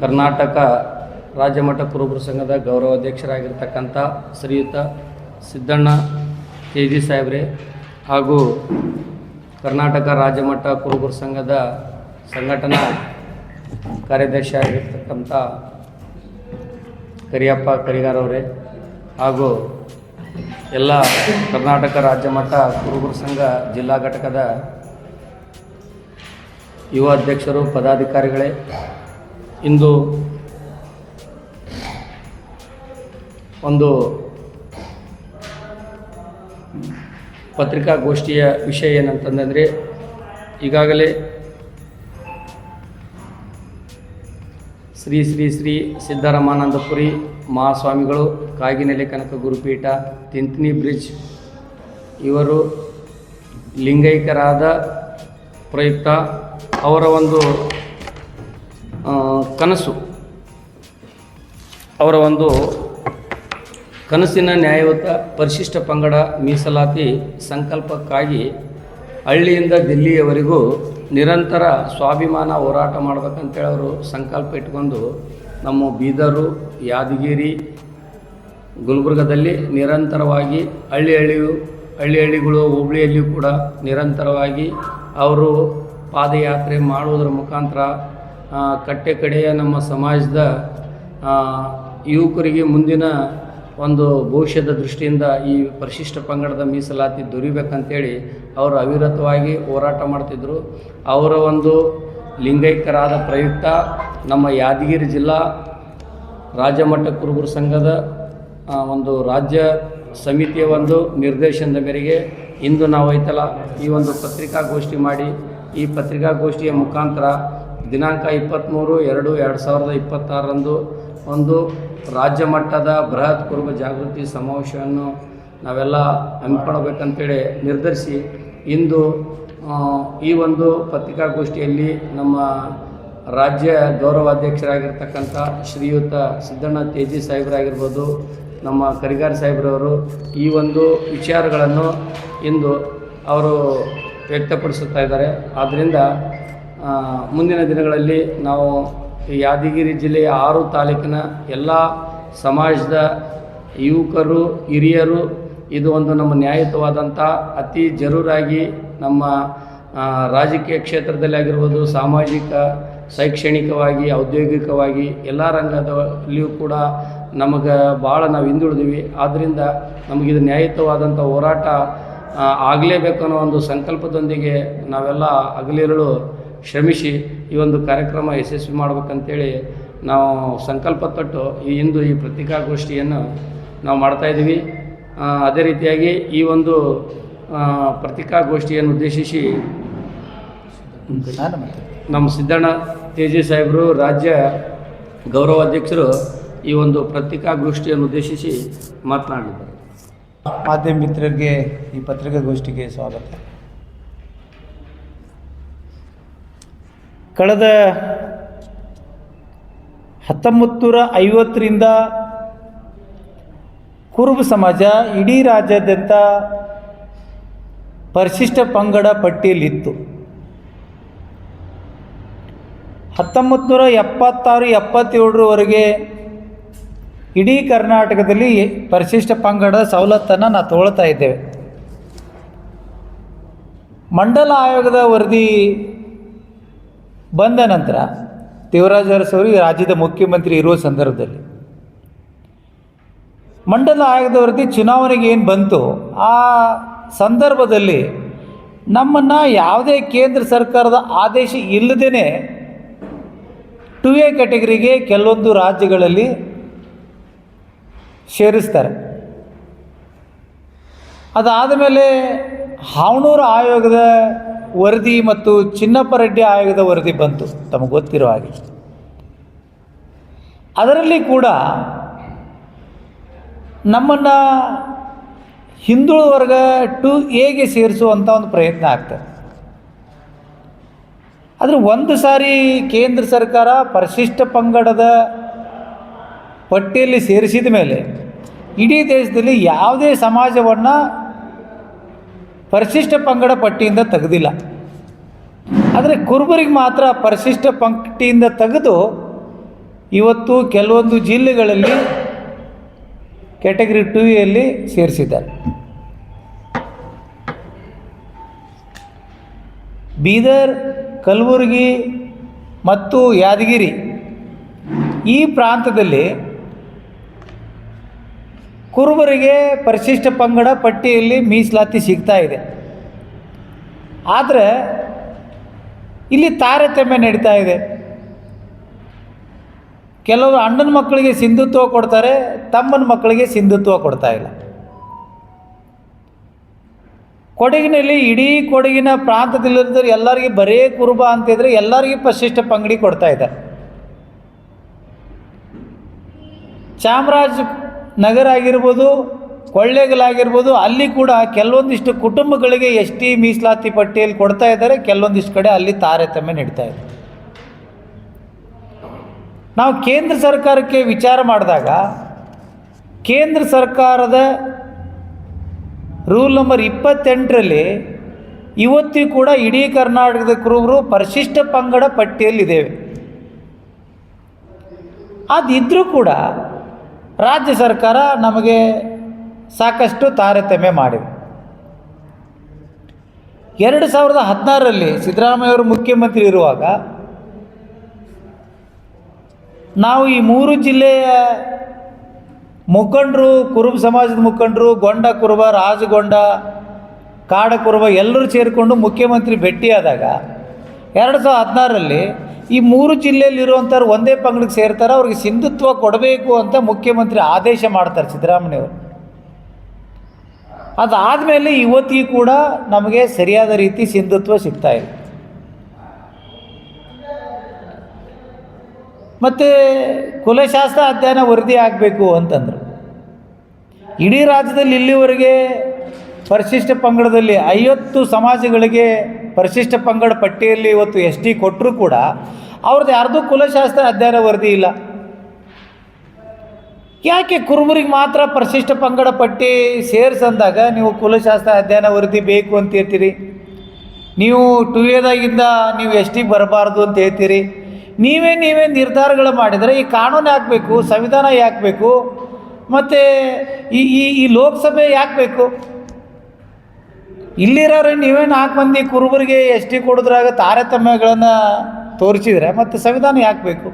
ಕರ್ನಾಟಕ ರಾಜ್ಯಮಟ್ಟ ಕುರುಬರ ಸಂಘದ ಗೌರವಾಧ್ಯಕ್ಷರಾಗಿರ್ತಕ್ಕಂಥ ಶ್ರೀಯುತ ಸಿದ್ದಣ್ಣ ತೇಜಿ ಸಾಹೇಬ್ರೆ ಹಾಗೂ ಕರ್ನಾಟಕ ರಾಜ್ಯಮಟ್ಟ ಕುರುಬರ ಸಂಘದ ಸಂಘಟನಾ ಕಾರ್ಯದರ್ಶಿಯಾಗಿರ್ತಕ್ಕಂಥ ಕರಿಯಪ್ಪ ಕರಿಗಾರವ್ರೆ ಹಾಗೂ ಎಲ್ಲ ಕರ್ನಾಟಕ ರಾಜ್ಯಮಟ್ಟ ಕುರುಬರ ಸಂಘ ಜಿಲ್ಲಾ ಘಟಕದ ಯುವ ಅಧ್ಯಕ್ಷರು, ಪದಾಧಿಕಾರಿಗಳೇ ಇಂದು ಒಂದು ಪತ್ರಿಕಾಗೋಷ್ಠಿಯ ವಿಷಯ ಏನಂತಂದರೆ, ಈಗಾಗಲೇ ಶ್ರೀ ಶ್ರೀ ಶ್ರೀ ಸಿದ್ದರಾಮಾನಂದಪುರಿ ಮಹಾಸ್ವಾಮಿಗಳು, ಕಾಗಿನೆಲೆ ಕನಕ ಗುರುಪೀಠ, ತಿಂತಿನಿ ಬ್ರಿಡ್ಜ್, ಇವರು ಲಿಂಗೈಕ್ಯರಾದ ಪ್ರಯುಕ್ತ ಅವರ ಒಂದು ಕನಸು. ಅವರ ಒಂದು ಕನಸಿನ ನ್ಯಾಯಯುತ ಪರಿಶಿಷ್ಟ ಪಂಗಡ ಮೀಸಲಾತಿ ಸಂಕಲ್ಪಕ್ಕಾಗಿ ಹಳ್ಳಿಯಿಂದ ದಿಲ್ಲಿಯವರೆಗೂ ನಿರಂತರ ಸ್ವಾಭಿಮಾನ ಹೋರಾಟ ಮಾಡ್ಬೇಕಂತೇಳಿ ಅವರು ಸಂಕಲ್ಪ ಇಟ್ಕೊಂಡು ನಮ್ಮ ಬೀದರು, ಯಾದಗಿರಿ, ಗುಲ್ಬರ್ಗದಲ್ಲಿ ನಿರಂತರವಾಗಿ ಹಳ್ಳಿ ಹಳ್ಳಿಯು, ಹಳ್ಳಿ ಹಳ್ಳಿಗಳು, ಹುಬ್ಳಿಯಲ್ಲಿಯೂ ಕೂಡ ನಿರಂತರವಾಗಿ ಅವರು ಪಾದಯಾತ್ರೆ ಮಾಡುವುದರ ಮುಖಾಂತರ ಕಟ್ಟೆ ಕಡೆಯ ನಮ್ಮ ಸಮಾಜದ ಯುವಕರಿಗೆ ಮುಂದಿನ ಒಂದು ಭವಿಷ್ಯದ ದೃಷ್ಟಿಯಿಂದ ಈ ಪರಿಶಿಷ್ಟ ಪಂಗಡದ ಮೀಸಲಾತಿ ದೊರಿಬೇಕಂತೇಳಿ ಅವರು ಅವಿರತವಾಗಿ ಹೋರಾಟ ಮಾಡ್ತಿದ್ದರು ಅವರ ಒಂದು ಲಿಂಗೈಕ್ಯರಾದ ಪ್ರಯುಕ್ತ ನಮ್ಮ ಯಾದಗಿರಿ ಜಿಲ್ಲಾ ರಾಜ್ಯಮಟ್ಟ ಕುರುಬರ ಸಂಘದ ಒಂದು ರಾಜ್ಯ ಸಮಿತಿಯ ಒಂದು ನಿರ್ದೇಶನದ ಮೇರೆಗೆ ಇಂದು ನಾವು ಐತಲ್ಲ ಈ ಒಂದು ಪತ್ರಿಕಾಗೋಷ್ಠಿ ಮಾಡಿ, ಈ ಪತ್ರಿಕಾಗೋಷ್ಠಿಯ ಮುಖಾಂತರ ದಿನಾಂಕ ಇಪ್ಪತ್ತ್ಮೂರು ಎರಡು ಎರಡು ಸಾವಿರದ ಇಪ್ಪತ್ತಾರರಂದು ಒಂದು ರಾಜ್ಯ ಮಟ್ಟದ ಬೃಹತ್ ಕುರುಬ ಜಾಗೃತಿ ಸಮಾವೇಶವನ್ನು ನಾವೆಲ್ಲ ಹಮ್ಮಿಕೊಳ್ಬೇಕಂತೇಳಿ ನಿರ್ಧರಿಸಿ ಇಂದು ಈ ಒಂದು ಪತ್ರಿಕಾಗೋಷ್ಠಿಯಲ್ಲಿ ನಮ್ಮ ರಾಜ್ಯ ಗೌರವಾಧ್ಯಕ್ಷರಾಗಿರ್ತಕ್ಕಂಥ ಶ್ರೀಯುತ ಸಿದ್ದಣ್ಣ ತೇಜಿ ಸಾಹೇಬರಾಗಿರ್ಬೋದು, ನಮ್ಮ ಕರಿಗಾರ್ ಸಾಹೇಬ್ರವರು ಈ ಒಂದು ವಿಚಾರಗಳನ್ನು ಇಂದು ಅವರು ವ್ಯಕ್ತಪಡಿಸುತ್ತಾ ಇದ್ದಾರೆ. ಆದ್ದರಿಂದ ಮುಂದಿನ ದಿನಗಳಲ್ಲಿ ನಾವು ಯಾದಗಿರಿ ಜಿಲ್ಲೆಯ ಆರು ತಾಲೂಕಿನ ಎಲ್ಲ ಸಮಾಜದ ಯುವಕರು, ಹಿರಿಯರು, ಇದು ಒಂದು ನಮ್ಮ ನ್ಯಾಯಯುತವಾದಂಥ ಅತಿ ಜರೂರಾಗಿ ನಮ್ಮ ರಾಜಕೀಯ ಕ್ಷೇತ್ರದಲ್ಲಿ ಆಗಿರ್ಬೋದು, ಸಾಮಾಜಿಕ, ಶೈಕ್ಷಣಿಕವಾಗಿ, ಔದ್ಯೋಗಿಕವಾಗಿ ಎಲ್ಲ ರಂಗದಲ್ಲಿಯೂ ಕೂಡ ನಮಗೆ ಭಾಳ ನಾವು ಹಿಂದುಳಿದೀವಿ. ಆದ್ದರಿಂದ ನಮಗಿದು ನ್ಯಾಯಯುತವಾದಂಥ ಹೋರಾಟ ಆಗಲೇಬೇಕು ಅನ್ನೋ ಒಂದು ಸಂಕಲ್ಪದೊಂದಿಗೆ ನಾವೆಲ್ಲ ಹಗಲಿರುಳು ಶ್ರಮಿಸಿ ಈ ಒಂದು ಕಾರ್ಯಕ್ರಮ ಯಶಸ್ವಿ ಮಾಡ್ಬೇಕಂತೇಳಿ ನಾವು ಸಂಕಲ್ಪ ತೊಟ್ಟು ಈ ಇಂದು ಈ ಪತ್ರಿಕಾಗೋಷ್ಠಿಯನ್ನು ನಾವು ಮಾಡ್ತಾಯಿದ್ದೀವಿ ಅದೇ ರೀತಿಯಾಗಿ ಈ ಒಂದು ಪತ್ರಿಕಾಗೋಷ್ಠಿಯನ್ನು ಉದ್ದೇಶಿಸಿ ನಮ್ಮ ಸಿದ್ದಣ್ಣ ತೇಜಿ ಸಾಹೇಬರು, ರಾಜ್ಯ ಗೌರವಾಧ್ಯಕ್ಷರು ಈ ಒಂದು ಪತ್ರಿಕಾಗೋಷ್ಠಿಯನ್ನು ಉದ್ದೇಶಿಸಿ ಮಾತನಾಡಿದ್ದಾರೆ. ಮಾಧ್ಯಮ ಮಿತ್ರರಿಗೆ ಈ ಪತ್ರಿಕಾಗೋಷ್ಠಿಗೆ ಸ್ವಾಗತ. ಕಳೆದ ಹತ್ತೊಂಬತ್ತು ನೂರ ಐವತ್ತರಿಂದ ಕುರುಬ ಸಮಾಜ ಇಡೀ ರಾಜ್ಯಾದ್ಯಂತ ಪರಿಶಿಷ್ಟ ಪಂಗಡ ಪಟ್ಟಿಯಲ್ಲಿತ್ತು. ಹತ್ತೊಂಬತ್ತು ನೂರ ಎಪ್ಪತ್ತಾರು, ಎಪ್ಪತ್ತೇಳರವರೆಗೆ ಇಡೀ ಕರ್ನಾಟಕದಲ್ಲಿ ಪರಿಶಿಷ್ಟ ಪಂಗಡ ಸವಲತ್ತನ್ನು ನಾವು ತೊಗೊಳ್ತಾ ಇದ್ದೇವೆ. ಮಂಡಲ ಆಯೋಗದ ವರದಿ ಬಂದ ನಂತರ ದೇವರಾಜ ಅರಸವರು ರಾಜ್ಯದ ಮುಖ್ಯಮಂತ್ರಿ ಇರುವ ಸಂದರ್ಭದಲ್ಲಿ ಮಂಡಲ ಆಯೋಗದ ಚುನಾವಣೆಗೆ ಏನು ಬಂತು ಆ ಸಂದರ್ಭದಲ್ಲಿ ನಮ್ಮನ್ನು ಯಾವುದೇ ಕೇಂದ್ರ ಸರ್ಕಾರದ ಆದೇಶ ಇಲ್ಲದೇ ಟು ಎ ಕ್ಯಾಟಗರಿಗೆ ಕೆಲವೊಂದು ರಾಜ್ಯಗಳಲ್ಲಿ ಸೇರಿಸ್ತಾರೆ. ಅದಾದ ಮೇಲೆ ಹಾವಣೂರು ಆಯೋಗದ ವರದಿ ಮತ್ತು ಚಿನ್ನಪ್ಪ ರೆಡ್ಡಿ ಆಯೋಗದ ವರದಿ ಬಂತು, ತಮಗೆ ಗೊತ್ತಿರೋ ಹಾಗೆ. ಅದರಲ್ಲಿ ಕೂಡ ನಮ್ಮನ್ನು ಹಿಂದುಳ ವರ್ಗ ಟು ಎಗೆ ಸೇರಿಸುವಂಥ ಒಂದು ಪ್ರಯತ್ನ ಆಗ್ತದೆ ಆದರೆ ಒಂದು ಸಾರಿ ಕೇಂದ್ರ ಸರ್ಕಾರ ಪರಿಶಿಷ್ಟ ಪಂಗಡದ ಪಟ್ಟಿಯಲ್ಲಿ ಸೇರಿಸಿದ ಮೇಲೆ ಇಡೀ ದೇಶದಲ್ಲಿ ಯಾವುದೇ ಸಮಾಜವನ್ನು ಪರಿಶಿಷ್ಟ ಪಂಗಡ ಪಟ್ಟಿಯಿಂದ ತೆಗೆದಿಲ್ಲ. ಆದರೆ ಕುರುಬರಿಗೆ ಮಾತ್ರ ಪರಿಶಿಷ್ಟ ಪಂಕ್ತಿಯಿಂದ ತೆಗೆದು ಇವತ್ತು ಕೆಲವೊಂದು ಜಿಲ್ಲೆಗಳಲ್ಲಿ ಕ್ಯಾಟಗರಿ ಟೂ ಎಲ್ಲಿ ಸೇರಿಸಿದ್ದಾರೆ. ಬೀದರ್, ಕಲಬುರಗಿ ಮತ್ತು ಯಾದಗಿರಿ ಈ ಪ್ರಾಂತದಲ್ಲಿ ಕುರುಬರಿಗೆ ಪರಿಶಿಷ್ಟ ಪಂಗಡ ಪಟ್ಟಿಯಲ್ಲಿ ಮೀಸಲಾತಿ ಸಿಗ್ತಾ ಇದೆ. ಆದರೆ ಇಲ್ಲಿ ತಾರತಮ್ಯ ನಡೀತಾ ಇದೆ. ಕೆಲವರು ಅಣ್ಣನ ಮಕ್ಕಳಿಗೆ ಸಿಂಧುತ್ವ ಕೊಡ್ತಾರೆ, ತಮ್ಮನ ಮಕ್ಕಳಿಗೆ ಸಿಂಧುತ್ವ ಕೊಡ್ತಾ ಇಲ್ಲ. ಕೊಡಗಿನಲ್ಲಿ ಇಡೀ ಕೊಡಗಿನ ಪ್ರಾಂತದಲ್ಲಿರೋದು ಎಲ್ಲರಿಗೆ ಬರೇ ಕುರುಬ ಅಂತಿದ್ರೆ ಎಲ್ಲರಿಗೂ ಪರಿಶಿಷ್ಟ ಪಂಗಡಿ ಕೊಡ್ತಾ ಇದ್ದಾರೆ. ಚಾಮರಾಜ ನಗರ ಆಗಿರ್ಬೋದು ಕೊಳ್ಳೇಗಲಾಗಿರ್ಬೋದು ಅಲ್ಲಿ ಕೂಡ ಕೆಲವೊಂದಿಷ್ಟು ಕುಟುಂಬಗಳಿಗೆ ಎಸ್ ಟಿ ಮೀಸಲಾತಿ ಪಟ್ಟಿಯಲ್ಲಿ ಕೊಡ್ತಾ ಇದ್ದಾರೆ. ಕೆಲವೊಂದಿಷ್ಟು ಕಡೆ ಅಲ್ಲಿ ತಾರತಮ್ಯ ನಡೀತಾ ಇದೆ. ನಾವು ಕೇಂದ್ರ ಸರ್ಕಾರಕ್ಕೆ ವಿಚಾರ ಮಾಡಿದಾಗ, ಕೇಂದ್ರ ಸರ್ಕಾರದ ರೂಲ್ ನಂಬರ್ ಇಪ್ಪತ್ತೆಂಟರಲ್ಲಿ ಇವತ್ತಿಗೂ ಕೂಡ ಇಡೀ ಕರ್ನಾಟಕದ ಕುರುಬರು ಪರಿಶಿಷ್ಟ ಪಂಗಡ ಪಟ್ಟಿಯಲ್ಲಿದ್ದೇವೆ. ಅದಿದ್ದರೂ ಕೂಡ ರಾಜ್ಯ ಸರ್ಕಾರ ನಮಗೆ ಸಾಕಷ್ಟು ತಾರತಮ್ಯ ಮಾಡಿದೆ. ಎರಡು ಸಾವಿರದ ಹದಿನಾರರಲ್ಲಿ ಸಿದ್ದರಾಮಯ್ಯವರು ಮುಖ್ಯಮಂತ್ರಿ ಇರುವಾಗ ನಾವು ಈ ಮೂರು ಜಿಲ್ಲೆಯ ಮುಖಂಡರು, ಕುರುಬ ಸಮಾಜದ ಮುಖಂಡರು, ಗೊಂಡ ಕುರುಬ, ರಾಜಗೊಂಡ ಕಾಡ ಕುರುಬ ಎಲ್ಲರೂ ಸೇರಿಕೊಂಡು ಮುಖ್ಯಮಂತ್ರಿ ಭೇಟಿಯಾದಾಗ ಎರಡು ಸಾವಿರದ ಹದಿನಾರರಲ್ಲಿ ಈ ಮೂರು ಜಿಲ್ಲೆಯಲ್ಲಿರುವಂಥವ್ರು ಒಂದೇ ಪಂಗಡಕ್ಕೆ ಸೇರ್ತಾರೆ, ಅವ್ರಿಗೆ ಸಿಂಧುತ್ವ ಕೊಡಬೇಕು ಅಂತ ಮುಖ್ಯಮಂತ್ರಿ ಆದೇಶ ಮಾಡ್ತಾರೆ ಸಿದ್ದರಾಮಯ್ಯವರು. ಅದಾದಮೇಲೆ ಇವತ್ತಿಗೂ ಕೂಡ ನಮಗೆ ಸರಿಯಾದ ರೀತಿ ಸಿಂಧುತ್ವ ಸಿಗ್ತಾ ಇದೆ. ಮತ್ತು ಕುಲಶಾಸ್ತ್ರ ಅಧ್ಯಯನ ವರದಿ ಆಗಬೇಕು ಅಂತಂದರು. ಇಡೀ ರಾಜ್ಯದಲ್ಲಿ ಇಲ್ಲಿವರೆಗೆ ಪರಿಶಿಷ್ಟ ಪಂಗಡದಲ್ಲಿ ಐವತ್ತು ಸಮಾಜಗಳಿಗೆ ಪರಿಶಿಷ್ಟ ಪಂಗಡ ಪಟ್ಟಿಯಲ್ಲಿ ಇವತ್ತು ಎಸ್ ಟಿ ಕೊಟ್ಟರೂ ಕೂಡ ಅವ್ರದ್ದು ಯಾರ್ದು ಕುಲಶಾಸ್ತ್ರ ಅಧ್ಯಯನ ವರದಿ ಇಲ್ಲ. ಯಾಕೆ ಕುರುಬರಿಗೆ ಮಾತ್ರ ಪರಿಶಿಷ್ಟ ಪಂಗಡ ಪಟ್ಟಿ ಸೇರಿಸಂದಾಗ ನೀವು ಕುಲಶಾಸ್ತ್ರ ಅಧ್ಯಯನ ವರದಿ ಬೇಕು ಅಂತ ಹೇಳ್ತೀರಿ? ನೀವು ಟು ಎದಾಗಿಂದ ನೀವು ಎಸ್ ಟಿ ಬರಬಾರ್ದು ಅಂತ ಹೇಳ್ತೀರಿ? ನೀವೇ ನೀವೇ ನಿರ್ಧಾರಗಳು ಮಾಡಿದರೆ ಈ ಕಾನೂನು ಯಾಕಬೇಕು ಸಂವಿಧಾನ ಯಾಕೆ ಬೇಕು, ಮತ್ತು ಈ ಈ ಲೋಕಸಭೆ ಯಾಕೆ ಬೇಕು? ಇಲ್ಲಿರೋರು ನೀವೇ ನಾಲ್ಕು ಮಂದಿ ಕುರುಬರಿಗೆ ಎಸ್ ಟಿ ಕೊಡೋದ್ರಾಗ ತಾರತಮ್ಯಗಳನ್ನು ತೋರಿಸಿದ್ರೆ ಮತ್ತು ಸಂವಿಧಾನ ಯಾಕೆ ಬೇಕು?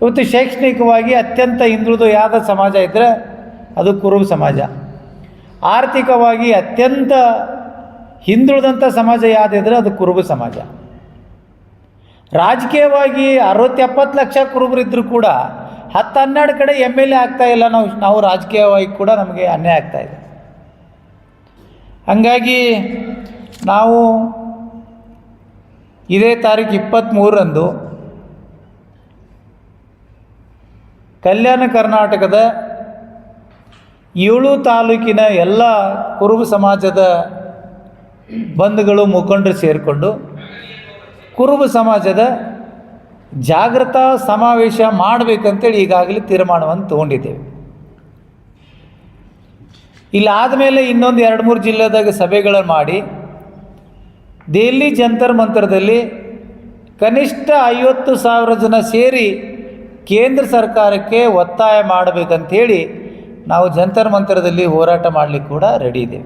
ಇವತ್ತು ಶೈಕ್ಷಣಿಕವಾಗಿ ಅತ್ಯಂತ ಹಿಂದುಳಿದು ಯಾವ್ದು ಸಮಾಜ ಇದ್ದರೆ ಅದು ಕುರುಬ ಸಮಾಜ. ಆರ್ಥಿಕವಾಗಿ ಅತ್ಯಂತ ಹಿಂದುಳಿದಂಥ ಸಮಾಜ ಯಾವುದಿದ್ರೆ ಅದು ಕುರುಬ ಸಮಾಜ. ರಾಜಕೀಯವಾಗಿ ಅರವತ್ತು ಎಪ್ಪತ್ತು ಲಕ್ಷ ಕುರುಬರಿದ್ದರೂ ಕೂಡ ಹತ್ತು ಹನ್ನೆರಡು ಕಡೆ ಎಂ ಎಲ್ ಎ ಆಗ್ತಾ ಇಲ್ಲ. ನಾವು ನಾವು ರಾಜಕೀಯವಾಗಿ ಕೂಡ ನಮಗೆ ಅನ್ಯಾಯ ಆಗ್ತಾ ಇದೆ. ಹಾಗಾಗಿ ನಾವು ಇದೇ ತಾರೀಕು ಇಪ್ಪತ್ತ್ಮೂರರಂದು ಕಲ್ಯಾಣ ಕರ್ನಾಟಕದ ಏಳು ತಾಲೂಕಿನ ಎಲ್ಲ ಕುರುಬ ಸಮಾಜದ ಬಂಧುಗಳು, ಮುಖಂಡರು ಸೇರಿಕೊಂಡು ಕುರುಬ ಸಮಾಜದ ಜಾಗೃತ ಸಮಾವೇಶ ಮಾಡಬೇಕಂತೇಳಿ ಈಗಾಗಲೇ ತೀರ್ಮಾನವನ್ನು ತಗೊಂಡಿದ್ದೇವೆ. ಇಲ್ಲಿ ಆದಮೇಲೆ ಇನ್ನೊಂದು ಎರಡು ಮೂರು ಜಿಲ್ಲೆದಾಗ ಸಭೆಗಳನ್ನು ಮಾಡಿ, ದೆಹಲಿ ಜಂತರ್ ಮಂತರದಲ್ಲಿ ಕನಿಷ್ಠ ಐವತ್ತು ಸಾವಿರ ಜನ ಸೇರಿ ಕೇಂದ್ರ ಸರ್ಕಾರಕ್ಕೆ ಒತ್ತಾಯ ಮಾಡಬೇಕಂಥೇಳಿ ನಾವು ಜಂತರ್ ಮಂತರದಲ್ಲಿ ಹೋರಾಟ ಮಾಡಲಿಕ್ಕೆ ಕೂಡ ರೆಡಿ ಇದೆ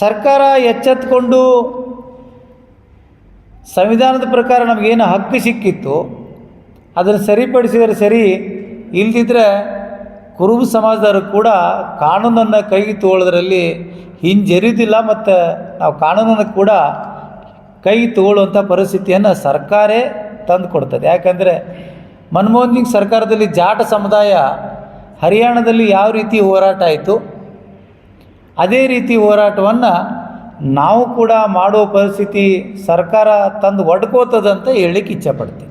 ಸರ್ಕಾರ ಎಚ್ಚೆತ್ಕೊಂಡು ಸಂವಿಧಾನದ ಪ್ರಕಾರ ನಮಗೇನು ಹಕ್ಕು ಸಿಕ್ಕಿತ್ತು, ಅದನ್ನು ಸರಿಪಡಿಸಿದರೆ ಸರಿ, ಇಲ್ದಿದ್ರೆ ಕುರುಬ ಸಮಾಜದವರು ಕೂಡ ಕಾನೂನನ್ನು ಕೈಗೆ ತಗೊಳ್ಳೋದ್ರಲ್ಲಿ ಹಿಂಜರಿದಿಲ್ಲ ಮತ್ತು ನಾವು ಕಾನೂನನ್ನು ಕೂಡ ಕೈ ತಗೊಳ್ಳುವಂಥ ಪರಿಸ್ಥಿತಿಯನ್ನು ಸರ್ಕಾರೇ ತಂದು ಕೊಡ್ತದೆ ಯಾಕಂದರೆ ಮನಮೋಹನ್ ಸಿಂಗ್ ಸರ್ಕಾರದಲ್ಲಿ ಜಾಟ ಸಮುದಾಯ ಹರಿಯಾಣದಲ್ಲಿ ಯಾವ ರೀತಿ ಹೋರಾಟ ಆಯಿತು, ಅದೇ ರೀತಿ ಹೋರಾಟವನ್ನು ನಾವು ಕೂಡ ಮಾಡುವ ಪರಿಸ್ಥಿತಿ ಸರ್ಕಾರ ತಂದು ಒಡ್ಕೋತದಂತ ಹೇಳಲಿಕ್ಕೆ ಇಚ್ಛೆಪಡ್ತೀವಿ